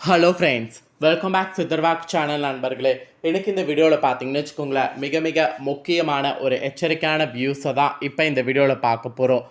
Hello friends welcome back சித்தர்வாக் channel நண்பர்களே. எனக்கு இந்த வீடியோவில் பார்த்தீங்கன்னு வச்சுக்கோங்களேன் மிக மிக முக்கியமான ஒரு எச்சரிக்கையான வியூஸை தான் இப்போ இந்த வீடியோவில் பார்க்க போகிறோம்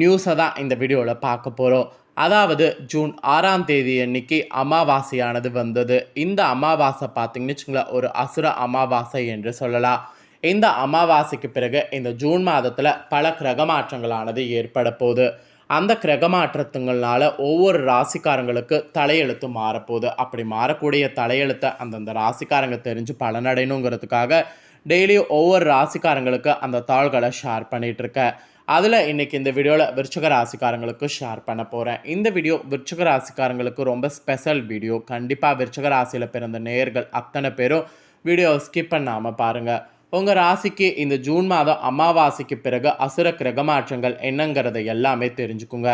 நியூஸை தான் இந்த வீடியோவில் பார்க்க போகிறோம் அதாவது ஜூன் ஆறாம் தேதி அன்னைக்கு அமாவாசையானது வந்தது. இந்த அமாவாசை பார்த்தீங்கன்னு வச்சுக்கோங்களேன் ஒரு அசுர அமாவாசை என்று சொல்லலாம். இந்த அமாவாசைக்கு பிறகு இந்த ஜூன் மாதத்தில் பல கிரக மாற்றங்களானது ஏற்பட போகுது. அந்த கிரகமாற்றத்துங்கள்னால ஒவ்வொரு ராசிக்காரங்களுக்கு தலையெழுத்து மாறப்போகுது. அப்படி மாறக்கூடிய தலையெழுத்தை அந்தந்த ராசிக்காரங்க தெரிஞ்சு பலனடையணுங்கிறதுக்காக டெய்லி ஒவ்வொரு ராசிக்காரங்களுக்கு அந்த தாள்களை ஷேர் பண்ணிகிட்ருக்கேன் அதில் இன்றைக்கி இந்த வீடியோவில் விருச்சக ராசிக்காரங்களுக்கு ஷேர் பண்ண போகிறேன் இந்த வீடியோ விருச்சக ராசிக்காரங்களுக்கு ரொம்ப ஸ்பெஷல் வீடியோ கண்டிப்பாக விருச்சக ராசியில் பிறந்த நேயர்கள் அத்தனை பேரும் வீடியோவை ஸ்கிப் பண்ணாமல் பாருங்கள் உங்கள் ராசிக்கு இந்த ஜூன் மாதம் அமாவாசைக்கு பிறகு அசுர கிரக மாற்றங்கள் என்னங்கிறத எல்லாமே தெரிஞ்சுக்குங்க.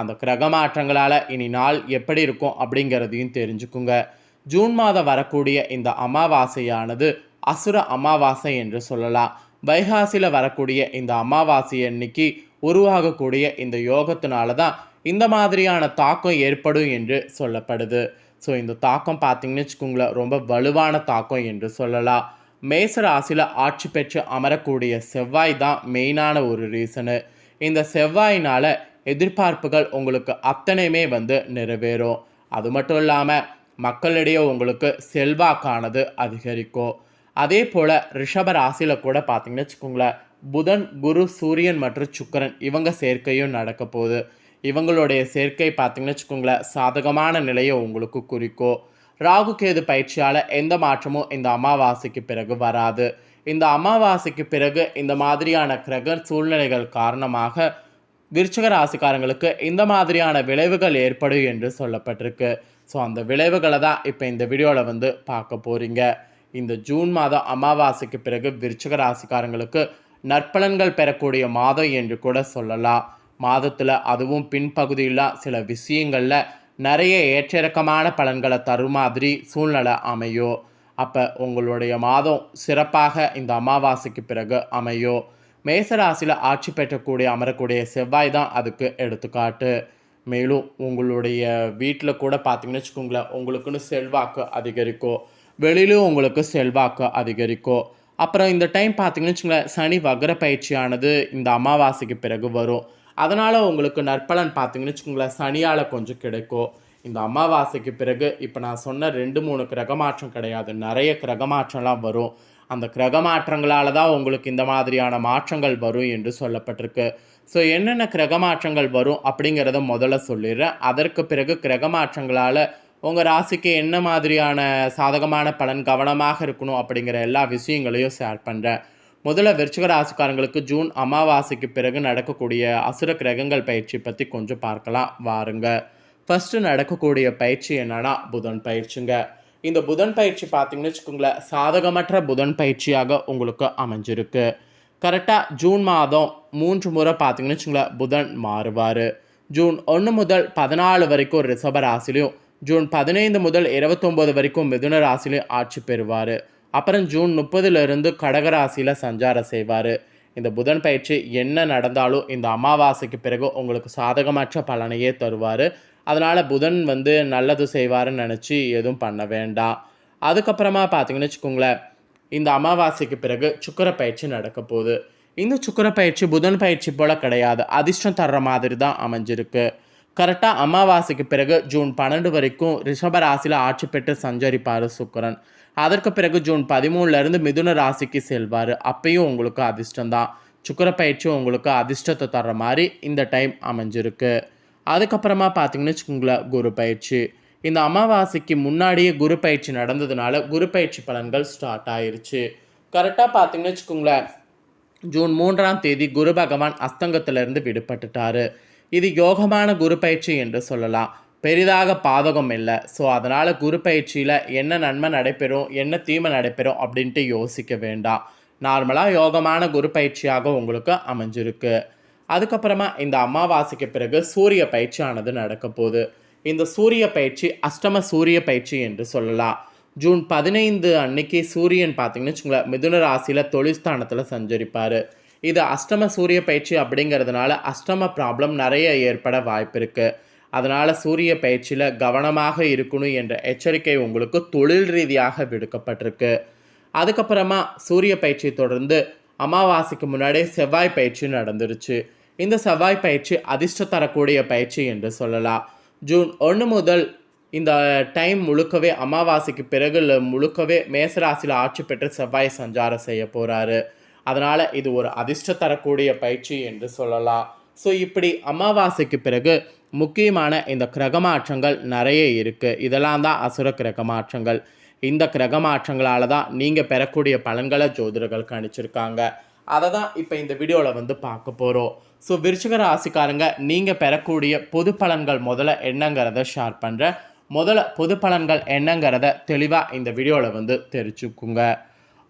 அந்த கிரகமாற்றங்களால் இனி நாள் எப்படி இருக்கும் அப்படிங்கிறதையும் தெரிஞ்சுக்குங்க. ஜூன் மாதம் வரக்கூடிய இந்த அமாவாசையானது அசுர அமாவாசை என்று சொல்லலாம். வைகாசியில் வரக்கூடிய இந்த அமாவாசை அன்னைக்கு உருவாகக்கூடிய இந்த யோகத்தினால தான் இந்த மாதிரியான தாக்கம் ஏற்படும் என்று சொல்லப்படுது. ஸோ இந்த தாக்கம் பார்த்தீங்கன்னு வச்சுக்கோங்களேன் ரொம்ப வலுவான தாக்கம் என்று சொல்லலாம். மேசராசியில் ஆட்சி பெற்று அமரக்கூடிய செவ்வாய் தான் மெயினான ஒரு ரீசனு. இந்த செவ்வாயினால் எதிர்பார்ப்புகள் உங்களுக்கு அத்தனையுமே வந்து நிறைவேறும். அது மட்டும் இல்லாமல் மக்களிடையே உங்களுக்கு செல்வாக்கானது அதிகரிக்கும். அதே போல் ரிஷப ராசியில் கூட பார்த்தீங்கன்னு வச்சுக்கோங்களேன் புதன் குரு சூரியன் மற்றும் சுக்கிரன் இவங்க சேர்க்கையும் நடக்க போகுது. இவங்களுடைய சேர்க்கை பார்த்தீங்கன்னு வச்சுக்கோங்களேன் சாதகமான நிலையை உங்களுக்கு குறிக்கும். ராகு கேது பயிற்சியால் எந்த மாற்றமும் இந்த அமாவாசைக்கு பிறகு வராது. இந்த அமாவாசைக்கு பிறகு இந்த மாதிரியான கிரக சூழ்நிலைகள் காரணமாக விருச்சக ராசிக்காரங்களுக்கு இந்த மாதிரியான விளைவுகள் ஏற்படும் என்று சொல்லப்பட்டிருக்கு. ஸோ அந்த விளைவுகளை தான் இப்போ இந்த வீடியோவில் வந்து பார்க்க போகிறீங்க இந்த ஜூன் மாதம் அமாவாசைக்கு பிறகு விருச்சக ராசிக்காரங்களுக்கு நற்பலன்கள் பெறக்கூடிய மாதம் என்று கூட சொல்லலாம். மாதத்தில் அதுவும் பின்பகுதியில் சில விஷயங்களில் நிறைய ஏற்றிறக்கமான பலன்களை தரும் மாதிரி சூழ்நிலை அமையும் அப்போ உங்களுடைய மாதம் சிறப்பாக இந்த அமாவாசைக்கு பிறகு அமையும் மேசராசியில் ஆட்சி பெற்றக்கூடிய அமரக்கூடிய செவ்வாய் தான் அதுக்கு எடுத்துக்காட்டு. மேலும் உங்களுடைய வீட்டில் கூட பார்த்தீங்கன்னு வச்சுக்கோங்களேன் உங்களுக்குன்னு செல்வாக்கு அதிகரிக்கும் வெளியிலும் உங்களுக்கு செல்வாக்கு அதிகரிக்கும் அப்புறம் இந்த டைம் பார்த்தீங்கன்னு வச்சுக்கோங்களேன் சனி வகர பயிற்சியானது இந்த அமாவாசைக்கு பிறகு வரும். அதனால் உங்களுக்கு நற்பலன் பார்த்தீங்கன்னு வச்சுக்கோங்களேன் சனியால் கொஞ்சம் கிடைக்கும். இந்த அமாவாசைக்கு பிறகு இப்போ நான் சொன்ன ரெண்டு மூணு கிரக மாற்றம் கிடையாது. நிறைய கிரக மாற்றம்லாம் வரும். அந்த கிரக மாற்றங்களால் தான் உங்களுக்கு இந்த மாதிரியான மாற்றங்கள் வரும் என்று சொல்லப்பட்டிருக்கு. ஸோ என்னென்ன கிரக மாற்றங்கள் வரும் அப்படிங்கிறத முதல்ல சொல்லிடுறேன். அதற்கு பிறகு கிரக மாற்றங்களால் உங்கள் ராசிக்கு என்ன மாதிரியான சாதகமான பலன் கவனமாக இருக்கணும் அப்படிங்கிற எல்லா விஷயங்களையும் ஷேர் பண்ணுறேன் முதல்ல விருச்சிக ராசிக்காரங்களுக்கு ஜூன் அமாவாசைக்கு பிறகு நடக்கக்கூடிய அசுர கிரகங்கள் பயிற்சி பற்றி கொஞ்சம் பார்க்கலாம். வாருங்க. ஃபஸ்ட்டு நடக்கக்கூடிய பயிற்சி என்னன்னா புதன் பயிற்சிங்க. இந்த புதன் பயிற்சி பார்த்தீங்கன்னு வச்சுக்கோங்களேன் சாதகமற்ற புதன் பயிற்சியாக உங்களுக்கு அமைஞ்சிருக்கு. கரெக்டாக ஜூன் மாதம் மூன்று முறை பார்த்தீங்கன்னு வச்சுக்கோங்களேன் புதன் மாறுவார். ஜூன் ஒன்று முதல் பதினாலு வரைக்கும் ரிஷப ராசிலையும் ஜூன் பதினைந்து முதல் இருபத்தொம்போது வரைக்கும் மிதுன ராசிலையும் ஆட்சி பெறுவார். அப்புறம் ஜூன் முப்பதுலேருந்து கடகராசியில் சஞ்சாரம் செய்வார். இந்த புதன் பயிற்சி என்ன நடந்தாலும் இந்த அமாவாசைக்கு பிறகு உங்களுக்கு சாதகமற்ற பலனையே தருவார். அதனால் புதன் வந்து நல்லது செய்வாருன்னு நினச்சி எதுவும் பண்ண வேண்டாம். அதுக்கப்புறமா பார்த்தீங்கன்னு வச்சுக்கோங்களேன் இந்த அமாவாசைக்கு பிறகு சுக்கர பயிற்சி நடக்க போகுது. இந்த சுக்கர பயிற்சி புதன் பயிற்சி போல் கிடையாது. அதிர்ஷ்டம் தர்ற மாதிரி தான் அமைஞ்சிருக்கு. கரெக்டாக அமாவாசைக்கு பிறகு ஜூன் பன்னெண்டு வரைக்கும் ரிஷப ராசியில் ஆட்சி பெற்று சஞ்சரிப்பார் சுக்கரன். அதற்கு பிறகு ஜூன் பதிமூணுலேருந்து மிதுன ராசிக்கு செல்வார். அப்பையும் உங்களுக்கு அதிர்ஷ்டம் தான் சுக்கர பயிற்சி உங்களுக்கு அதிர்ஷ்டத்தை தர்ற மாதிரி இந்த டைம் அமைஞ்சிருக்கு. அதுக்கப்புறமா பார்த்தீங்கன்னு வச்சுக்கோங்களேன் குரு பயிற்சி. இந்த அமாவாசைக்கு முன்னாடியே குரு பயிற்சி நடந்ததுனால குரு பயிற்சி பலன்கள் ஸ்டார்ட் ஆயிருச்சு. கரெக்டாக பார்த்தீங்கன்னு வச்சுக்கோங்களேன் ஜூன் மூன்றாம் தேதி குரு பகவான் அஸ்தங்கத்திலிருந்து விடுபட்டுட்டார். இது யோகமான குரு பயிற்சி என்று சொல்லலாம். பெரிதாக பாதகம் இல்லை. ஸோ அதனால் குரு பயிற்சியில் என்ன நன்மை நடைபெறும் என்ன தீமை நடைபெறும் அப்படின்ட்டு யோசிக்க வேண்டாம். நார்மலாக யோகமான குரு பயிற்சியாக உங்களுக்கு அமைஞ்சிருக்கு. அதுக்கப்புறமா இந்த அமாவாசைக்கு பிறகு சூரிய பயிற்சியானது நடக்க போகுது. இந்த சூரிய பயிற்சி அஷ்டம சூரிய பயிற்சி என்று சொல்லலாம். ஜூன் பதினைந்து அன்னைக்கு சூரியன் பார்த்தீங்கன்னு வச்சுங்களேன் மிதுன ராசியில் தொழில்ஸ்தானத்தில் சஞ்சரிப்பார். இது அஷ்டம சூரிய பயிற்சி அப்படிங்கிறதுனால அஷ்டம ப்ராப்ளம் நிறைய ஏற்பட வாய்ப்பு இருக்குது அதனால் சூரிய பயிற்சியில் கவனமாக இருக்கணும் என்ற எச்சரிக்கை உங்களுக்கு தொழில் ரீதியாக விடுக்கப்பட்டிருக்கு. அதுக்கப்புறமா சூரிய பயிற்சி தொடர்ந்து அமாவாசைக்கு முன்னாடி செவ்வாய் பயிற்சி நடந்துருச்சு. இந்த செவ்வாய் பயிற்சி அதிர்ஷ்டம் தரக்கூடிய பயிற்சி என்று சொல்லலாம். ஜூன் ஒன்று முதல் இந்த டைம் முழுக்கவே அமாவாசைக்கு பிறகு முழுக்கவே மேசராசியில் ஆட்சி பெற்று செவ்வாய் சஞ்சாரம் செய்ய போகிறாரு அதனால் இது ஒரு அதிர்ஷ்டம் தரக்கூடிய பயிற்சி என்று சொல்லலாம். ஸோ இப்படி அமாவாசைக்கு பிறகு முக்கியமான இந்த கிரக மாற்றங்கள் நிறைய இருக்குது இதெல்லாம் தான் அசுர கிரக மாற்றங்கள் இந்த கிரகமாற்றங்களால் தான் நீங்கள் பெறக்கூடிய பலன்களை ஜோதிடர்கள் கணிச்சிருக்காங்க. அதை தான் இப்போ இந்த வீடியோவில் வந்து பார்க்க போகிறோம் ஸோ விருச்சிக ராசிக்காரங்க நீங்கள் பெறக்கூடிய பொது பலன்கள் முதல்ல என்னங்கிறத ஷேர் பண்ணுறேன் முதல்ல பொது பலன்கள் என்னங்கிறத தெளிவாக இந்த வீடியோவில் வந்து தெரிஞ்சுக்குங்க.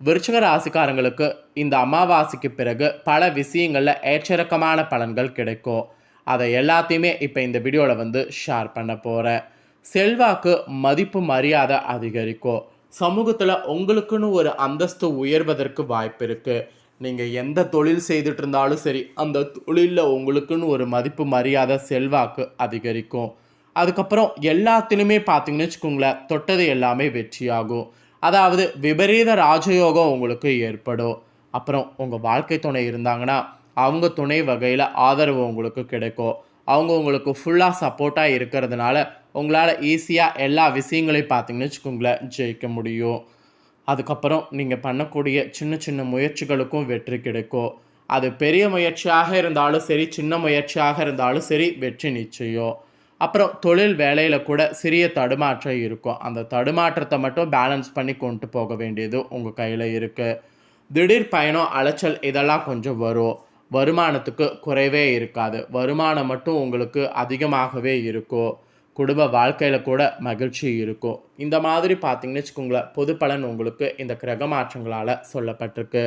விருச்சிக ராசிக்காரங்களுக்கு இந்த அமாவாசைக்கு பிறகு பல விஷயங்களில் ஏற்றிறக்கமான பலன்கள் கிடைக்கும். அதை எல்லாத்தையுமே இப்போ இந்த வீடியோவில் வந்து ஷேர் பண்ண போகிறேன் செல்வாக்கு மதிப்பு மரியாதை அதிகரிக்கும். சமூகத்தில் உங்களுக்குன்னு ஒரு அந்தஸ்து உயர்வதற்கு வாய்ப்பு இருக்குது நீங்கள் எந்த தொழில் செய்துட்டு இருந்தாலும் சரி அந்த தொழிலில் உங்களுக்குன்னு ஒரு மதிப்பு மரியாதை செல்வாக்கு அதிகரிக்கும். அதுக்கப்புறம் எல்லாத்திலுமே பார்த்தீங்கன்னு வச்சுக்கோங்களேன் தொட்டது எல்லாமே வெற்றியாகும். அதாவது விபரீத ராஜயோகம் உங்களுக்கு ஏற்படும். அப்புறம் உங்கள் வாழ்க்கை துணை இருந்தாங்கன்னா அவங்க துணை வகையில் ஆதரவு உங்களுக்கு கிடைக்கும். அவங்க உங்களுக்கு ஃபுல்லாக சப்போர்ட்டாக இருக்கிறதுனால உங்களால் ஈஸியாக எல்லா விஷயங்களையும் பார்த்தீங்கன்னு வச்சுக்கோங்களேன் ஜெயிக்க முடியும். அதுக்கப்புறம் நீங்கள் பண்ணக்கூடிய சின்ன சின்ன முயற்சிகளுக்கும் வெற்றி கிடைக்கும். அது பெரிய முயற்சியாக இருந்தாலும் சரி சின்ன முயற்சியாக இருந்தாலும் சரி வெற்றி நிச்சயம். அப்புறம் தொழில் வேலையில் கூட சிறிய தடுமாற்றம் இருக்கும். அந்த தடுமாற்றத்தை மட்டும் பேலன்ஸ் பண்ணி கொண்டு போக வேண்டியது உங்கள் கையில் இருக்குது திடீர் பயணம் அலைச்சல் இதெல்லாம் கொஞ்சம் வரும். வருமானத்துக்கு குறைவே இருக்காது. வருமானம் மட்டும் உங்களுக்கு அதிகமாகவே இருக்கும் குடும்ப வாழ்க்கையில் கூட மகிழ்ச்சி இருக்கும் இந்த மாதிரி பார்த்தீங்கன்னு வச்சுக்கோங்களேன் பொது பலன் உங்களுக்கு இந்த கிரக மாற்றங்களால் சொல்லப்பட்டிருக்கு.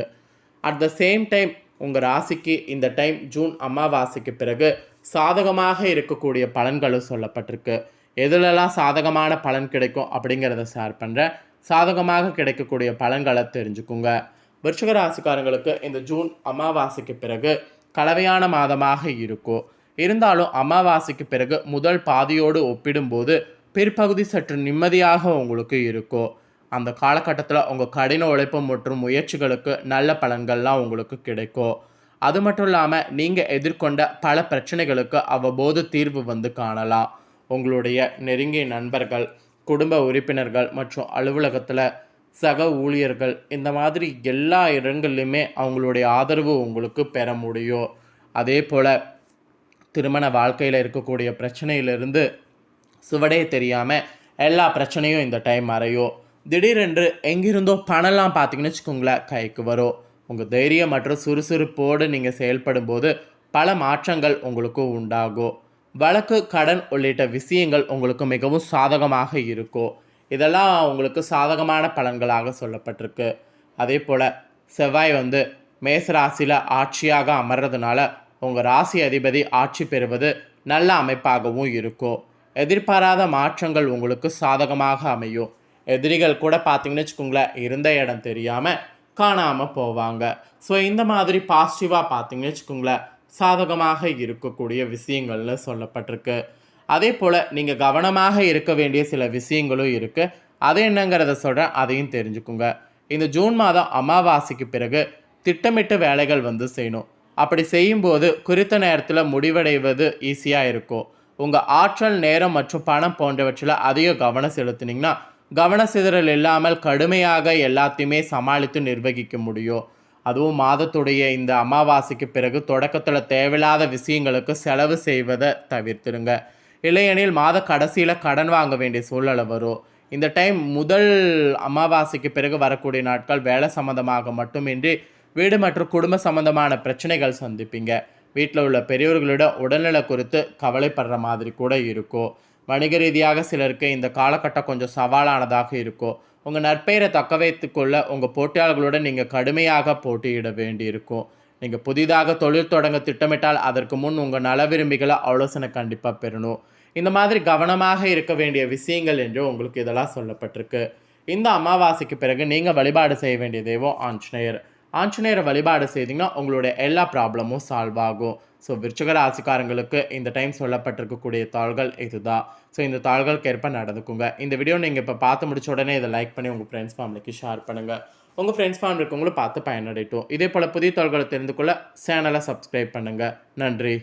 அட் த சேம் டைம் உங்கள் ராசிக்கு இந்த டைம் ஜூன் அமாவாசைக்கு பிறகு சாதகமாக இருக்கக்கூடிய பலன்களும் சொல்லப்பட்டிருக்கு. எதுலெல்லாம் சாதகமான பலன் கிடைக்கும் அப்படிங்கிறத ஷேர் பண்ணுறேன் சாதகமாக கிடைக்கக்கூடிய பலன்களை தெரிஞ்சுக்குங்க. விருச்சிக ராசிக்காரங்களுக்கு இந்த ஜூன் அமாவாசைக்கு பிறகு கலவையான மாதமாக இருக்கும். இருந்தாலும் அமாவாசைக்கு பிறகு முதல் பாதியோடு ஒப்பிடும்போது பிற்பகுதி சற்று நிம்மதியாக உங்களுக்கு இருக்கும். அந்த காலகட்டத்தில் உங்கள் கடின உழைப்பு மற்றும் முயற்சிகளுக்கு நல்ல பலன்கள்லாம் உங்களுக்கு கிடைக்கும். அது மட்டும் இல்லாமல் நீங்கள் எதிர்கொண்ட பல பிரச்சனைகளுக்கு அவ்வப்போது தீர்வு வந்து காணலாம். உங்களுடைய நெருங்கிய நண்பர்கள் குடும்ப உறுப்பினர்கள் மற்றும் அலுவலகத்தில் சக ஊழியர்கள். இந்த மாதிரி எல்லா இடங்கள்லையுமே அவங்களுடைய ஆதரவு உங்களுக்கு பெற முடியும். அதே போல் திருமண வாழ்க்கையில் இருக்கக்கூடிய பிரச்சனையிலிருந்து சுவடே தெரியாமல் எல்லா பிரச்சனையும் இந்த டைம் மறையும் திடீரென்று எங்கிருந்தோ பணம்லாம் பார்த்தீங்கன்னு வச்சுக்கோங்களேன் கைக்கு வரும். உங்கள் தைரியம் மற்றும் சுறுசுறுப்போடு நீங்கள் செயல்படும் போது பல மாற்றங்கள் உங்களுக்கு உண்டாகும். வழக்கு கடன் உள்ளிட்ட விஷயங்கள் உங்களுக்கு மிகவும் சாதகமாக இருக்கும். இதெல்லாம் உங்களுக்கு சாதகமான பலன்களாக சொல்லப்பட்டிருக்கு. அதே போல் செவ்வாய் வந்து மேசராசியில் ஆட்சியாக அமர்றதுனால உங்கள் ராசி அதிபதி ஆட்சி பெறுவது நல்ல அமைப்பாகவும் இருக்கும். எதிர்பாராத மாற்றங்கள் உங்களுக்கு சாதகமாக அமையும். எதிரிகள் கூட பார்த்தீங்கன்னு வச்சுக்கோங்களேன் இருந்த இடம் தெரியாமல் காணாமல் போவாங்க. ஸோ இந்த மாதிரி பாசிட்டிவாக பார்த்தீங்கன்னு வச்சுக்கோங்களேன் சாதகமாக இருக்கக்கூடிய விஷயங்கள்னு சொல்லப்பட்டிருக்கு. அதே போல் நீங்கள் கவனமாக இருக்க வேண்டிய சில விஷயங்களும் இருக்குது அது என்னங்கிறத சொல்கிறேன் அதையும் தெரிஞ்சுக்குங்க. இந்த ஜூன் மாதம் அமாவாசைக்கு பிறகு திட்டமிட்டு வேலைகள் வந்து செய்யணும். அப்படி செய்யும்போது குறித்த நேரத்தில் முடிவடைவது ஈஸியாக இருக்கும். உங்கள் ஆற்றல் நேரம் மற்றும் பணம் போன்றவற்றில் அதிக கவனம் செலுத்தினீங்கன்னா கவன சிதறல் இல்லாமல் கடுமையாக எல்லாத்தையுமே சமாளித்து நிர்வகிக்க முடியும். அதுவும் மாதத்துடைய இந்த அமாவாசைக்கு பிறகு தொடக்கத்தில் தேவையில்லாத விஷயங்களுக்கு செலவு செய்வதை தவிர்த்துடுங்க. இல்லையெனில் மாத கடைசியில் கடன் வாங்க வேண்டிய சூழ்நிலை வரும். இந்த டைம் முதல் அமாவாசைக்கு பிறகு வரக்கூடிய நாட்கள் வேலை சம்மந்தமாக மட்டுமின்றி வீடு மற்றும் குடும்ப சம்பந்தமான பிரச்சனைகள் சந்திப்பீங்க. வீட்டில் உள்ள பெரியோர்களிடம் உடல்நிலை குறித்து கவலைப்படுற மாதிரி கூட இருக்கும். வணிக ரீதியாக சிலருக்கு இந்த காலகட்டம் கொஞ்சம் சவாலானதாக இருக்கும். உங்கள் நற்பெயரை தக்க வைத்துக்கொள்ள உங்கள் போட்டியாளர்களுடன் நீங்கள் கடுமையாக போட்டியிட வேண்டியிருக்கும். நீங்கள் புதிதாக தொழில் தொடங்க திட்டமிட்டால் அதற்கு முன் உங்கள் நல விரும்பிகளை ஆலோசனை கண்டிப்பாக பெறணும். இந்த மாதிரி கவனமாக இருக்க வேண்டிய விஷயங்கள் என்று உங்களுக்கு இதெல்லாம் சொல்லப்பட்டிருக்கு. இந்த அமாவாசைக்கு பிறகு நீங்கள் வழிபாடு செய்ய வேண்டிய தெய்வம் ஆஞ்சநேயர். ஆஞ்சநேயரை வழிபாடு செய்தீங்கன்னா உங்களுடைய எல்லா ப்ராப்ளமும் சால்வ் ஆகும். ஸோ விருச்சக ராசிக்காரங்களுக்கு இந்த டைம் சொல்லப்பட்டிருக்கக்கூடிய தாள்கள் இதுதான். ஸோ இந்த தாள்களுக்கு ஏற்ப நடந்துக்குங்க. இந்த வீடியோ நீங்கள் இப்போ பார்த்து முடிச்ச உடனே இதை லைக் பண்ணி உங்கள் ஃப்ரெண்ட்ஸ் ஃபேமிலிக்கு ஷேர் பண்ணுங்கள் உங்கள் ஃப்ரெண்ட்ஸ் ஃபேமிலி இருக்கவங்களும் பார்த்து பயனடைட்டும் இதே போல் புதிய தாள்களை தெரிந்து கொள்ள சேனலை சப்ஸ்கிரைப் பண்ணுங்கள் நன்றி.